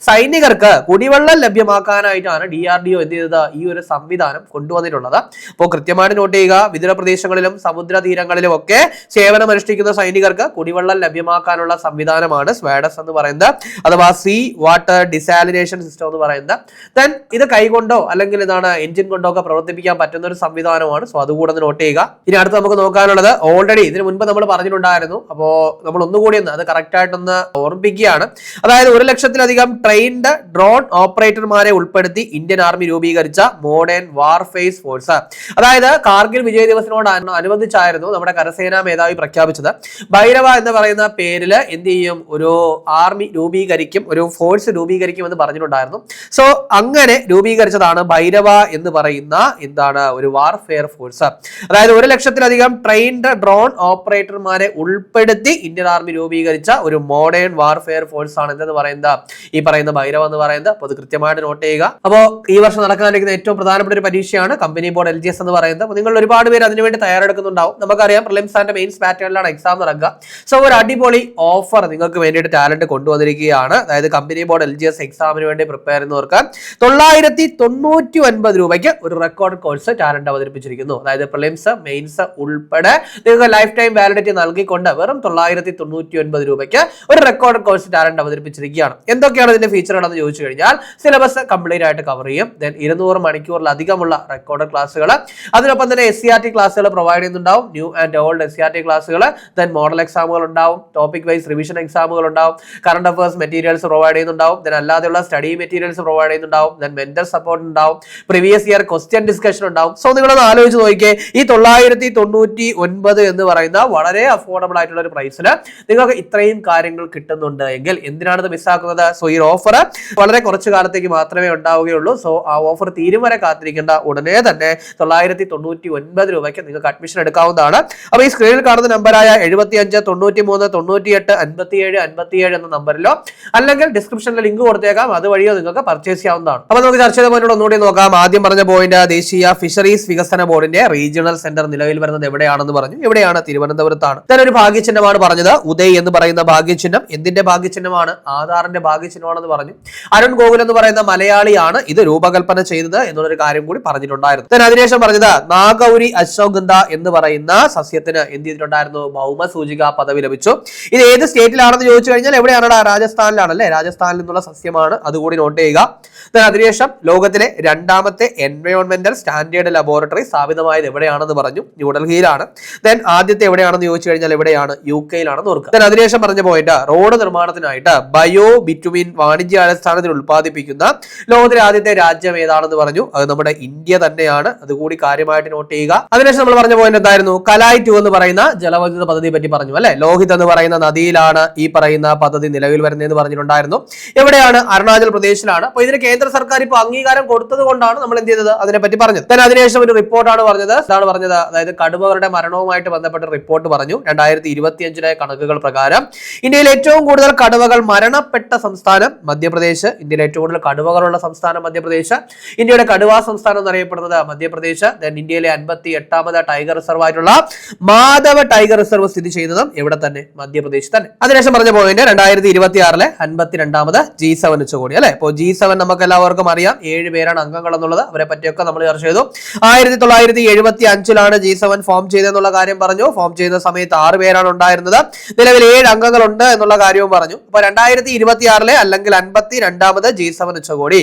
സൈനികർക്ക് കുടിവെള്ളം ലഭ്യമാക്കാനായിട്ടാണ് ഡി ആർ ഡി ഒ എന്ത് ചെയ്തത് ഈ ഒരു സംവിധാനം കൊണ്ടുവന്നിട്ടുള്ളത്. അപ്പോൾ കൃത്യമായിട്ട് നോട്ട് ചെയ്യുക വിദൂര പ്രദേശങ്ങളിലും സമുദ്ര തീരങ്ങളിലും ഒക്കെ സേവനം അനുഷ്ഠിക്കുന്ന സൈനികർക്ക് കുടിവെള്ളം ലഭ്യമാക്കാനുള്ള സംവിധാനമാണ് സ്വാഡസ് എന്ന് പറയുന്നത്. അഥവാ സീ വാട്ടർ ഡിസാലിനേഷൻ സിസ്റ്റം എന്ന് പറയുന്നത്. ദെൻ ഇത് കൈകൊണ്ടോ അല്ലെങ്കിൽ ഇതാണ് എഞ്ചിൻ കൊണ്ടോ ഒക്കെ പ്രവർത്തിപ്പിക്കാൻ പറ്റുന്ന ഒരു സംവിധാനമാണ്. സോ അതുകൂടെ നോട്ട് ചെയ്യുക. ഇനി അടുത്ത് നമുക്ക് നോക്കാനുള്ളത് ഓൾറെഡി ഇതിന് മുൻപ് നമ്മൾ പറഞ്ഞിട്ടുണ്ടായിരുന്നു. അപ്പോ നമ്മൾ ഒന്നുകൂടി ഒന്ന് അത് കറക്റ്റ് ആയിട്ടൊന്ന് ഓർമ്മിപ്പിക്കുകയാണ്. അതായത് ഒരു ലക്ഷത്തിലധികം ട്രെയിൻഡ് ഡ്രോൺ ഓപ്പറേറ്റർമാരെ ഉൾപ്പെടുത്തി ഇന്ത്യൻ ആർമി രൂപീകരിച്ച മോഡേൺ വാർഫേസ് ഫോഴ്സ് അതായത് കാർഗിൽ വിജയ് അനു- അനുബന്ധിച്ചായിരുന്നു നമ്മുടെ കരസേനാ മേധാവി പ്രഖ്യാപിച്ചത്. ഭൈരവ എന്ന് പറയുന്ന പേരിൽ എന്ത് ചെയ്യും? ഒരു ആർമി രൂപീകരിക്കും ഒരു ഫോഴ്സ് രൂപീകരിക്കും എന്ന് പറഞ്ഞിട്ടുണ്ടായിരുന്നു. സോ അങ്ങനെ രൂപീകരിച്ചതാണ് ഭൈരവ എന്ന് പറയുന്ന എന്താണ്? ഒരു വാർഫെയർ ഫോഴ്സ് അതായത് ഒരു ലക്ഷത്തിലധികം ട്രെയിൻഡ് ഡ്രോൺ ഓപ്പറേറ്റർമാരെ ഉൾപ്പെടുത്തി ഇന്ത്യൻ ആർമി രൂപീകരിച്ച ഒരു മോഡേൺ വാർഫെയർ ഫോഴ്സ് ആണ് എന്തെന്ന് പറയുന്നത്? ഈ പറയുന്ന ഭൈരവ എന്ന് പറയുന്നത്. അപ്പോൾ അത് കൃത്യമായിട്ട് നോട്ട് ചെയ്യുക. അപ്പോൾ ഈ വർഷം നടക്കാനിരിക്കുന്ന ഏറ്റവും പ്രധാനപ്പെട്ട ഒരു പരീക്ഷയാണ് കമ്പനി ബോർഡ് എൽ എന്ന് പറയുന്നത്. അപ്പോൾ നിങ്ങൾ ഒരുപാട് പേര് അതിനുവേണ്ടി തയ്യാറെടുക്കുന്നുണ്ടാവും. നമുക്കറിയാം ആൻഡ് മെയിൻസ് പാറ്റേണിലാണ് എക്സാം നടക്കുക. സോ ഒരു അടിപൊളി ഓഫർ നിങ്ങൾക്ക് വേണ്ടിയിട്ട് ടാലന്റ് കൊണ്ടുവന്നിരിക്കുകയാണ്. അതായത് company board L G S എക്സാമിന് വേണ്ടി പ്രിപ്പയർ ചെയ്യുന്നവർക്ക് തൊള്ളായിരത്തി തൊണ്ണൂറ്റി ഒൻപത് രൂപയ്ക്ക് ഒരു റെക്കോർഡ് കോഴ്സ് ടാലന്റ് അവതരിപ്പിച്ചിരിക്കുന്നു. അതായത് പ്രിലിംസ് മെയിൻസ് ഉൾപ്പെടെ നിങ്ങൾക്ക് ലൈഫ് ടൈം വാലിഡിറ്റി നൽകിക്കൊണ്ട് വെറും തൊള്ളായിരത്തി തൊണ്ണൂറ്റി ഒൻപത് രൂപയ്ക്ക് ഒരു റെക്കോർഡ് കോഴ്സ് ടാലന്റ് അവതരിപ്പിച്ചിരിക്കുകയാണ്. എന്തൊക്കെയാണ് ഇതിന്റെ ഫീച്ചറുകളെന്ന് ചോദിച്ചു കഴിഞ്ഞാൽ സിലബസ് കംപ്ലീറ്റ് ആയിട്ട് കവർ ചെയ്യും. ദെൻ ഇരുന്നൂറ് മണിക്കൂറിലധികമുള്ള റെക്കോർഡ് ക്ലാസ്സുകൾ അതിനൊപ്പം തന്നെ എസ് സി ആർ ടി ക്ലാസ്സുകൾ പ്രൊവൈഡ് ചെയ്യുന്നുണ്ടാവും. New and old S C R T ക്ലാസ്സുകൾ ദെൻ മോഡൽ എക്സാമുകൾ ഉണ്ടാവും. ടോപ്പിക് വൈസ് റിവിഷൻ എക്സാമുകൾ ഉണ്ടാവും. കറണ്ട് അഫയേഴ്സ് മെറ്റീരിയൽസ് പ്രൊവൈഡ് ചെയ്യുന്നുണ്ടാവും. ദെൻ അല്ലാതെയുള്ള സ്റ്റഡി മെറ്റീരിയൽസ് പ്രൊവൈഡ് ചെയ്യുന്നുണ്ടാവും. ദെൻ മെന്റൽ സപ്പോർട്ട് ഉണ്ടാവും. പ്രീവിയസ് ഇയർ ക്വസ്റ്റ്യൻ ഡിസ്കഷൻ ഉണ്ടാവും. സോ നിങ്ങളൊന്ന് ആലോചിച്ച് നോക്കിയേ ഈ തൊള്ളായിരത്തി തൊണ്ണൂറ്റി ഒൻപത് എന്ന് പറയുന്ന വളരെ അഫോർഡബിൾ ആയിട്ടുള്ള ഒരു പ്രൈസിൽ നിങ്ങൾക്ക് ഇത്രയും കാര്യങ്ങൾ കിട്ടുന്നുണ്ട് എങ്കിൽ എന്തിനാണ് ഇത് മിസ്സാക്കുന്നത് സോ ഈ ഓഫർ വളരെ കുറച്ചു കാലത്തേക്ക് മാത്രമേ ഉണ്ടാവുകയുള്ളൂ. സോ ആ ഓഫർ തീരും വരെ കാത്തിരിക്കേണ്ട ഉടനെ തന്നെ തൊള്ളായിരത്തി തൊണ്ണൂറ്റി ഒൻപത് രൂപയ്ക്ക് നിങ്ങൾക്ക് അഡ്മിഷൻ എടുക്കാവുന്നതാണ്. അപ്പൊ ഈ സ്ക്രീനിൽ കാണുന്ന നമ്പറായ എഴുപത്തി അഞ്ച് തൊണ്ണൂറ്റി മൂന്ന് തൊണ്ണൂറ്റി എട്ട് അൻപത്തിയേഴ് അൻപത്തിയേഴ് എന്ന നമ്പറിലോ അല്ലെങ്കിൽ ഡിസ്ക്രിപ്ഷനിൽ ലിങ്ക് കൊടുത്തേക്കാം. അതുവഴിയോ നിങ്ങൾക്ക് പർച്ചേസ് ചെയ്യാവുന്നതാണ്. അപ്പൊ നമുക്ക് ചർച്ച ചെയ്ത പോയിന്റ് ഒന്നുകൂടി നോക്കാം. ആദ്യം പറഞ്ഞ പോയിന്റ് ദേശീയ ഫിഷറീസ് വികസന ബോർഡിന്റെ റീജിയണൽ സെന്റർ നിലവിൽ വരുന്നത് എവിടെയാണെന്ന് പറഞ്ഞു. എവിടെയാണ് തിരുവനന്തപുരത്താണ്. ഞാൻ ഒരു ഭാഗ്യചിഹ്നമാണ് പറഞ്ഞത്. ഉദയ് എന്ന് പറയുന്ന ഭാഗ്യചിഹ്നം എന്തിന്റെ ഭാഗ്യചിഹ്നമാണ്? ആധാറിന്റെ ഭാഗ്യചിഹ്നമാണെന്ന് പറഞ്ഞു. അരുൺ ഗോകുൽ എന്ന് പറയുന്ന മലയാളിയാണ് ഇത് രൂപകൽപ്പന ചെയ്തത് എന്നുള്ളൊരു കാര്യം കൂടി പറഞ്ഞിട്ടുണ്ടായിരുന്നു. അതിനുശേഷം പറഞ്ഞത് നാഗൗരി അശോകന്ത എന്ന് പറയുന്ന സസ്യത്തിന് എന്ത് ചെയ്തിട്ടുണ്ടായിരുന്നു? ഭൗമ സൂചിക പദവി ലഭിച്ചു. ഇത് ഏത് സ്റ്റേറ്റിലാണെന്ന് ചോദിച്ചു കഴിഞ്ഞാൽ എവിടെയാണ് രാജസ്ഥാനിലാണ് അല്ലേ? രാജസ്ഥാനിൽ നിന്നുള്ള സസ്യമാണ്. അതുകൂടി നോട്ട് ചെയ്യുക. അതിനുശേഷം ലോകത്തിലെ രണ്ടാമത്തെ എൻവയോൺമെന്റൽ സ്റ്റാൻഡേർഡ് ലബോറട്ടറി സ്ഥാപിതമായത് എവിടെയാണെന്ന് പറഞ്ഞു. ന്യൂഡൽഹിയിലാണ് ദെൻ ആദ്യത്തെ എവിടെയാണെന്ന് ചോദിച്ചു കഴിഞ്ഞാൽ എവിടെയാണ്? യു കെയിലാണെന്ന് ഓർക്കുക അതിനുശേഷം പറഞ്ഞ പോയിട്ട് റോഡ് നിർമ്മാണത്തിനായിട്ട് ബയോ ബിറ്റുമിൻ വാണിജ്യ അടിസ്ഥാനത്തിൽ ഉൽപ്പാദിപ്പിക്കുന്ന ലോകത്തിലെ ആദ്യത്തെ രാജ്യം ഏതാണെന്ന് പറഞ്ഞു. അത് നമ്മുടെ ഇന്ത്യ തന്നെയാണ്. അതുകൂടി കാര്യമായിട്ട് നോട്ട് ചെയ്യുക. അതിനുശേഷം നമ്മൾ പറഞ്ഞ പോയിന്റ് എന്തായിരുന്നു? കലായി ടു എന്ന് പറയുന്ന ജലവൈദ്യുത പദ്ധതിയെ പറ്റി പറഞ്ഞു അല്ലെ? ലോഹിത് എന്ന് പറയുന്ന നദിയിലാണ് ഈ പറയുന്ന പദ്ധതി നിലവിൽ വരുന്നതെന്ന് പറഞ്ഞിട്ടുണ്ടായിരുന്നു. എവിടെയാണ്? അരുണാചൽ പ്രദേശിലാണ്. അപ്പൊ ഇതിന് കേന്ദ്ര സർക്കാർ ഇപ്പൊ അംഗീകാരം കൊടുത്തത് കൊണ്ടാണ് നമ്മൾ എന്ത് ചെയ്തത്? അതിനെപ്പറ്റി പറഞ്ഞത്. തന്നെ അതിനുശേഷം ഒരു റിപ്പോർട്ടാണ് പറഞ്ഞത്. ഇതാണ് പറഞ്ഞത്. അതായത് കടുവകളുടെ മരണവുമായിട്ട് ബന്ധപ്പെട്ട റിപ്പോർട്ട് പറഞ്ഞു. രണ്ടായിരത്തി ഇരുപത്തിയഞ്ചിലെ കണക്കുകൾ പ്രകാരം ഇന്ത്യയിൽ ഏറ്റവും കൂടുതൽ കടുവകൾ മരണപ്പെട്ട സംസ്ഥാനം മധ്യപ്രദേശ്. ഇന്ത്യയിൽ ഏറ്റവും കൂടുതൽ കടുവകളുള്ള സംസ്ഥാനം മധ്യപ്രദേശ്. ഇന്ത്യയുടെ കടുവാ സംസ്ഥാനം എന്നറിയപ്പെടുന്നത് മധ്യപ്രദേശ്. ദെൻ ഇന്ത്യയിലെ അൻപത്തി എട്ടാമത് ടൈഗർ റിസർവ് ആയിട്ടുള്ള മാധവ ടൈഗർ റിസർവ് സ്ഥിതി ചെയ്യുന്നതും ഇവിടെ തന്നെ മധ്യപ്രദേശ് തന്നെ. അതിനുശേഷം പറഞ്ഞ പോയിന്റ് രണ്ടായിരത്തി ഇരുപത്തി ആറിലെ അൻപത്തിരണ്ടാമത് ജി സെവൻ ഉച്ചകോടി അല്ലെ? ഇപ്പോൾ ജി സെവൻ നമുക്ക് എല്ലാവർക്കും അറിയാം. ഏഴ് പേരാണ് അംഗങ്ങൾ എന്നുള്ളത് അവരെ പറ്റിയൊക്കെ നമ്മൾ ചർച്ച ചെയ്തു. ആയിരത്തി തൊള്ളായിരത്തി എഴുപത്തി അഞ്ചിലാണ് ജി സെവൻ ഫോം ചെയ്തെന്നുള്ള കാര്യം പറഞ്ഞു. ഫോം ചെയ്യുന്ന സമയത്ത് ആറ് പേരാണ് ഉണ്ടായിരുന്നത്. നിലവിൽ ഏഴ് അംഗങ്ങളുണ്ട് എന്നുള്ള കാര്യവും പറഞ്ഞു. അപ്പൊ രണ്ടായിരത്തി ഇരുപത്തി ആറിലെ അല്ലെങ്കിൽ അൻപത്തി രണ്ടാമത് ജി സെവൻ ഉച്ചകോടി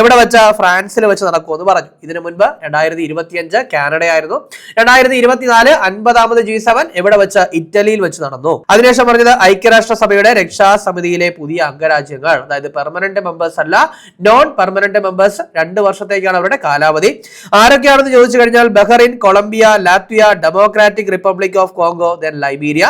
എവിടെ വെച്ച ഫ്രാൻസിൽ വെച്ച് നടക്കുമെന്ന് പറഞ്ഞു. ഇതിനു മുൻപ് രണ്ടായിരത്തി ഇരുപത്തി അഞ്ച് കാനഡയായിരുന്നു രണ്ടായിരത്തി ഇരുപത്തിനാല് അൻപതാമത് ജി സെവൻ എവിടെ വെച്ച്? ഇറ്റലിയിൽ വെച്ച് നടന്നു. അതിനുശേഷം പറഞ്ഞത് ഐക്യരാഷ്ട്ര സഭയുടെ രക്ഷാ സമിതിയിലെ പുതിയ അംഗരാജ്യങ്ങൾ. അതായത് പെർമനന്റ് മെമ്പേഴ്സ് അല്ല നോൺ പെർമനന്റ് മെമ്പേഴ്സ് രണ്ട് വർഷത്തേക്കാണ് അവരുടെ കാലാവധി. ആരൊക്കെയാണെന്ന് ചോദിച്ചു കഴിഞ്ഞാൽ Bahrain Colombia Latvia Democratic Republic of Congo then Liberia.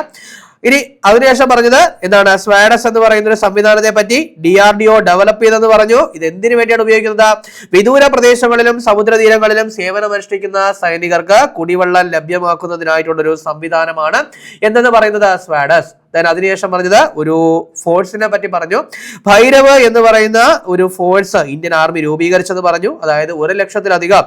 ഇനി അതിനുശേഷം പറഞ്ഞത് എന്താണ്? സ്വാഡസ് എന്ന് പറയുന്ന ഒരു സംവിധാനത്തെ പറ്റി D R D O develop ചെയ്തെന്ന് പറഞ്ഞു. ഇത് എന്തിനു വേണ്ടിയാണ് ഉപയോഗിക്കുന്നത്? വിദൂര പ്രദേശങ്ങളിലും സമുദ്രതീരങ്ങളിലും സേവനമനുഷ്ഠിക്കുന്ന സൈനികർക്ക് കുടിവെള്ളം ലഭ്യമാക്കുന്നതിനായിട്ടുള്ള ഒരു സംവിധാനമാണ്. എന്തെന്ന് പറയുന്നത്? സ്വാഡസ് ദെൻ അതിനുശേഷം പറഞ്ഞത് ഒരു ഫോഴ്സിനെ പറ്റി പറഞ്ഞു. ഭൈരവ് എന്ന് പറയുന്ന ഒരു ഫോഴ്സ് ഇന്ത്യൻ ആർമി രൂപീകരിച്ചെന്ന് പറഞ്ഞു. അതായത് ഒരു ലക്ഷത്തിലധികം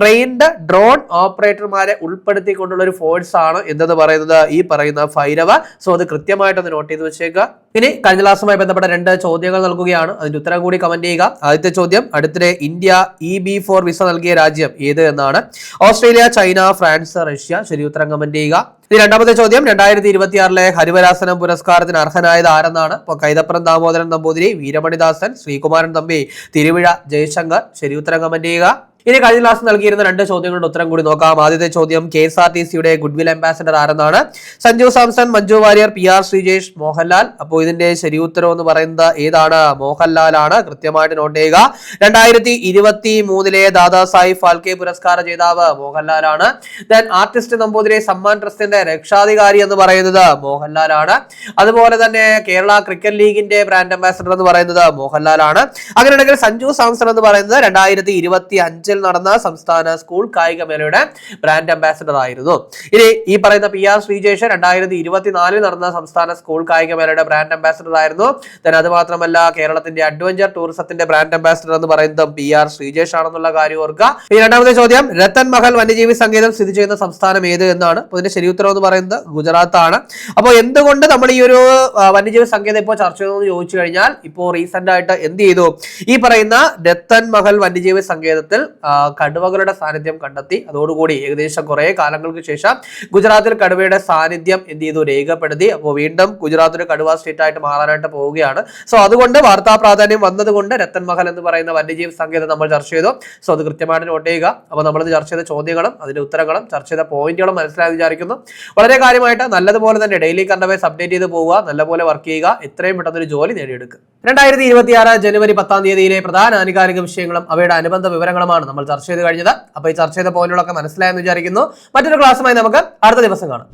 ട്രെയിൻഡ് ഡ്രോൺ ഓപ്പറേറ്റർമാരെ ഉൾപ്പെടുത്തിക്കൊണ്ടുള്ള ഒരു ഫോഴ്സ് ആണ് എന്നത് പറയുന്നത്? ഈ പറയുന്ന ഭൈരവ. സോ അത് കൃത്യമായിട്ടൊന്ന് നോട്ട് ചെയ്ത് വെച്ചേക്കുക. ഇനി കഴിഞ്ഞ ക്ലാസ്സുമായി ബന്ധപ്പെട്ട രണ്ട് ചോദ്യങ്ങൾ നൽകുകയാണ്. അതിന്റെ ഉത്തരം കൂടി കമന്റ് ചെയ്യുക. ആദ്യത്തെ ചോദ്യം അടുത്തിടെ India E B four visa നൽകിയ രാജ്യം ഏത് എന്നാണ്? Australia China France Russia. ശരി ഉത്തരം കമന്റ് ചെയ്യുക. ഇനി രണ്ടാമത്തെ ചോദ്യം. രണ്ടായിരത്തി ഇരുപത്തിയാറിലെ ഹരിവരാസനം പുരസ്കാരത്തിന് അർഹനായത് ആരെന്നാണ്? ഇപ്പോൾ കൈതപ്രം ദാമോദരൻ നമ്പൂതിരി വീരമണിദാസൻ ശ്രീകുമാരൻ തമ്പി തിരുവിഴ ജയശങ്കർ ശരി ഉത്തരം കമന്റ് ചെയ്യുക. ഇനി കഴിഞ്ഞ ക്ലാസ് നൽകിയിരുന്ന രണ്ട് ചോദ്യങ്ങളുടെ ഉത്തരം കൂടി നോക്കാം. ആദ്യത്തെ ചോദ്യം കെ എസ് ആർ ടി സിയുടെ goodwill ambassador ആരെന്നാണ്? Sanju Samson Manju Warrier P R Sreejesh Mohanlal. അപ്പോൾ ഇതിന്റെ ശരി ഉത്തരം എന്ന് പറയുന്നത് ഏതാണ്? മോഹൻലാൽ ആണ്. കൃത്യമായിട്ട് നോട്ട് ചെയ്യുക. രണ്ടായിരത്തി ഇരുപത്തി മൂന്നിലെ ദാദാ സാഹിബ് ഫാൽക്കെ പുരസ്കാര ജേതാവ് മോഹൻലാൽ ആണ്. ദെൻ ആർട്ടിസ്റ്റ് നമ്പൂതിരി സമ്മാൻ ട്രസ്റ്റിന്റെ രക്ഷാധികാരി എന്ന് പറയുന്നത് മോഹൻലാൽ ആണ്. അതുപോലെ തന്നെ കേരള ക്രിക്കറ്റ് ലീഗിന്റെ ബ്രാൻഡ് അംബാസഡർ എന്ന് പറയുന്നത് മോഹൻലാൽ ആണ്. അങ്ങനെയാണെങ്കിൽ സഞ്ജു സാംസൺ എന്ന് പറയുന്നത് രണ്ടായിരത്തി ഇരുപത്തി അഞ്ച് അഞ്ചിൽ നടന്ന സംസ്ഥാന സ്കൂൾ കായികമേളയുടെ ബ്രാൻഡ് അംബാസിഡർ ആയിരുന്നു. ഇനി ഈ പറയുന്ന പി ആർ ശ്രീജേഷ് രണ്ടായിരത്തി ഇരുപത്തിനാലിൽ നടന്ന സംസ്ഥാന സ്കൂൾ കായികമേളയുടെ ബ്രാൻഡ് അംബാസിഡർ ആയിരുന്നു. then അത് മാത്രമല്ല കേരളത്തിന്റെ അഡ്വഞ്ചർ ടൂറിസത്തിന്റെ ബ്രാൻഡ് അംബാസിഡർ എന്ന് പറയുന്നത് പി ആർ ശ്രീജേഷ് ആണെന്നുള്ള കാര്യം ഓർക്കുക. ഈ രണ്ടാമത്തെ ചോദ്യം രത്തൻ മഹൽ വന്യജീവി സങ്കേതം സ്ഥിതി ചെയ്യുന്ന സംസ്ഥാനം ഏത് എന്നാണ്? അതിന്റെ ഇതിന്റെ ശരി ഉത്തരം എന്ന് പറയുന്നത് ഗുജറാത്ത് ആണ് അപ്പോൾ എന്തുകൊണ്ട് നമ്മൾ ഈ ഒരു വന്യജീവി സങ്കേതം ഇപ്പോൾ ചർച്ച ചെയ്തെന്ന് ചോദിച്ചു കഴിഞ്ഞാൽ ഇപ്പോൾ റീസെന്റ് ആയിട്ട് എന്ത് ചെയ്തു? ഈ പറയുന്ന രത്തൻ മഹൽ വന്യജീവി സങ്കേതത്തിൽ കടുവകളുടെ സാന്നിധ്യം കണ്ടെത്തി. അതോടുകൂടി ഏകദേശം കുറെ കാലങ്ങൾക്ക് ശേഷം ഗുജറാത്തിൽ കടുവയുടെ സാന്നിധ്യം എന്ത് ചെയ്തു? രേഖപ്പെടുത്തി. അപ്പോൾ വീണ്ടും ഗുജറാത്ത് ഒരു കടുവ സ്റ്റേറ്റ് ആയിട്ട് മാറാനായിട്ട് പോവുകയാണ്. സോ അതുകൊണ്ട് വാർത്താ പ്രാധാന്യം വന്നതുകൊണ്ട് രത്തൻ മഹൽ എന്ന് പറയുന്ന വന്യജീവി സങ്കേതം നമ്മൾ ചർച്ച ചെയ്തു. സോ അത് കൃത്യമായിട്ട് നോട്ട് ചെയ്യുക. അപ്പോൾ നമ്മളിത് ചർച്ച ചെയ്ത ചോദ്യങ്ങളും അതിന്റെ ഉത്തരങ്ങളും ചർച്ച ചെയ്ത പോയിന്റുകളും മനസ്സിലായി വിചാരിക്കുന്നു. വളരെ കാര്യമായിട്ട് നല്ലതുപോലെ തന്നെ ഡെയിലി കണ്ടവേസ് അപ്ഡേറ്റ് ചെയ്ത് പോവുക. നല്ലപോലെ വർക്ക് ചെയ്യുക. എത്രയും പെട്ടെന്ന് ഒരു ജോലി നേടിയെടുക്കുക. രണ്ടായിരത്തി ഇരുപത്തിയാറ് ജനുവരി പത്താം തീയതിയിലെ പ്രധാന ആനുകാലിക വിഷയങ്ങളും അവയുടെ അനുബന്ധ വിവരങ്ങളുമാണ് നമ്മൾ ചർച്ച ചെയ്ത് കഴിഞ്ഞത്. അപ്പോൾ ഈ ചർച്ച ചെയ്ത പോയിന്റുകളൊക്കെ മനസ്സിലായെന്ന് വിചാരിക്കുന്നു. മറ്റൊരു ക്ലാസ്സുമായി നമുക്ക് അടുത്ത ദിവസം കാണാം.